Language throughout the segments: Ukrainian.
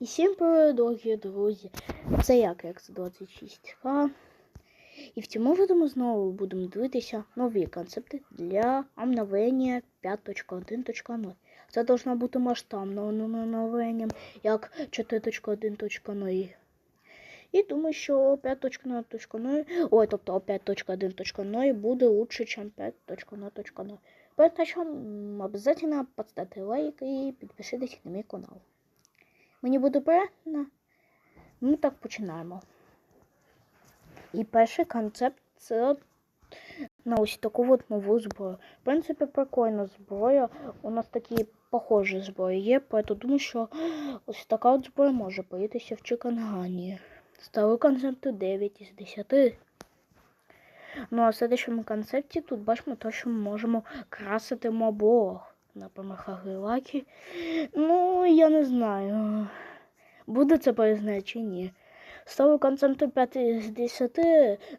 І всім привіт, дорогі друзі! Це я, Крекс 26К. І в цьому відео знову будемо дивитися нові концепти для обновлення 5.1.0. Це должно бути масштабним оновленням, як 4.1.0. І думаю, що 5.0.0, ой, тобто 5.1.0 буде лучше, ніж 5.0.0. Поэтому обязательно поставте лайк і підпишитесь на мій канал. Мені буде приємно. Ну так починаємо. І перший концепт це на ось таку от нову зброю. В принципі, прикольна зброя. У нас такі похожі зброї є, поэтому думаю, що ось така от зброя може появитися в Чикангані. Ставлю концепту 9 із 10. Ну а в следующому концепті тут бачимо те, що ми можемо красити мобов. Наприклад, хагилаки. Ну, я не знаю. Буде це пояснення чи ні. Ставлю концепту 5 з 10.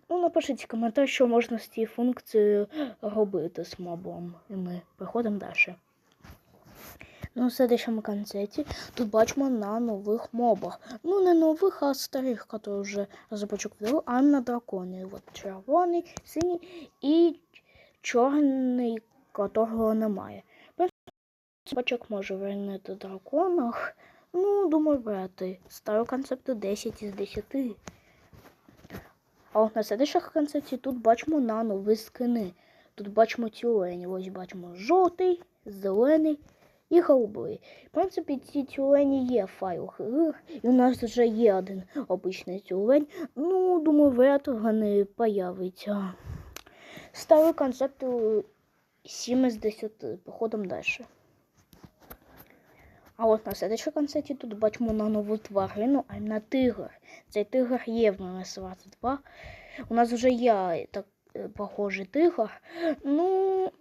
Ну, напишіть коментар, що можна з цією функцією робити з мобом. І ми приходимо далі. Ну, в следующому концерті тут бачимо на нових мобах. Ну, не нових, а старих, які вже разочок ввели, а на драконі. От червоний, синій і чорний, якого немає. Собачок може вернути драконах. Ну, думаю, брати. Стару концепту 10 із 10. А от на следующих концепті тут бачимо на нові скини. Тут бачимо тюлені. Ось бачимо жовтий, зелений і голубий. В принципі, ці тюлені є в файлах і у нас вже є один обичний тюлень. Ну, думаю, вряд вони появиться. Ставлю концепту 7 із 10. Походом далі. А от на следующій концерті тут бачимо на нову тварину, а на тигр. Цей тигр є в МС-22. У нас вже є так е, похожий тигр. Ну,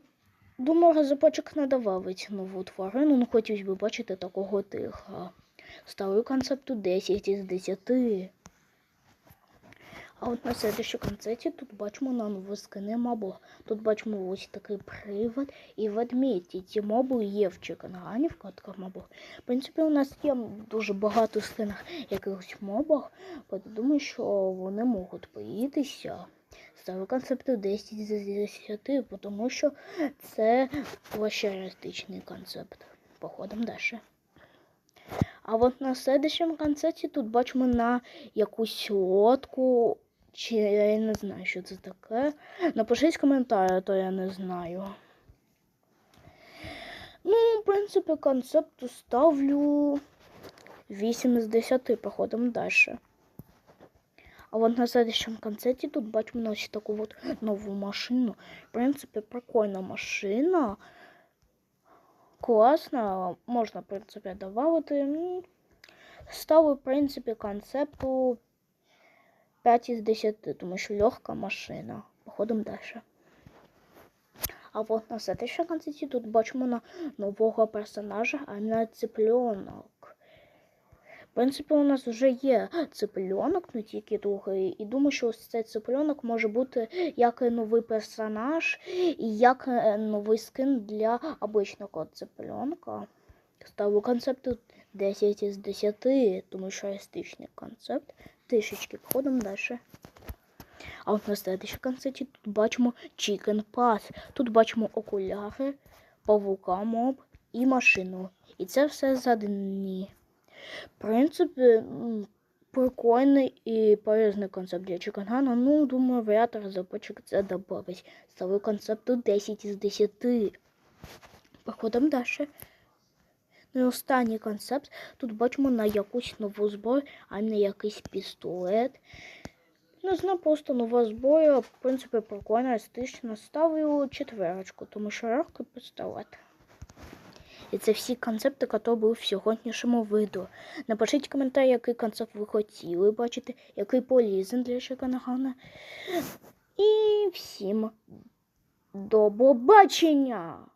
думаю, разопочок не добавить нову тварину, ну хотів би бачити такого тигра. Ставлю концепту 10 із 10. А от на следующій концерті тут бачимо на нову скини мобу. Тут бачимо ось такий привод і ведмідь. І ці моби є в Чикангані, в катках мобах. В принципі, у нас є дуже багато скинах якихось мобах, думаю, що вони можуть поїтися. Ставлю концепту 10 з 10, тому що це лише реалістичний концепт. Походимо далі. А от на следующому концерті тут бачимо на якусь лодку. Чи я не знаю, що це таке. Напишіть коментарі, а то я не знаю. Ну, в принципі, концепту ставлю 8 з 10, походимо далі. А от на следующем концерті тут бачимо ось таку от нову машину. В принципі, прикольна машина. Класна, можна, в принципі, додати. Ну, Ставлю, в принципі, концепту 5 із 10, тому що легка машина. Походимо далі. А от на следующем концерті тут бачимо на нового персонажа, а на цыпленок. В принципі, у нас вже є цыпленок, ну тільки другий. І думаю, що ось цей цыпленок може бути як і новий персонаж, і як е, новий скин для обичного цыпленка. Ставлю концепту 10 із 10, тому що реалістичний концепт. Трішечки входимо далі. А от на следующій концерті тут бачимо Chicken Pass. Тут бачимо окуляри, павука моб і машину. І це все за дні. В принципі, прикольний і полезний концепт для Чикангана. Ну, думаю, вряд разопочек це добавить. Ставлю концепту 10 із 10. Походимо далі. Ну і останній концепт. Тут бачимо на якусь нову зброю, а не якийсь пістолет. Не знаю, просто нова зброя, в принципі, прикольна, естетична. Ставлю четверочку, тому що легкий пістолет. І це всі концепти, які були в сьогоднішньому відео. Напишіть коментар, який концепт ви хотіли бачити, який полізен для Шиканагана. І всім до побачення!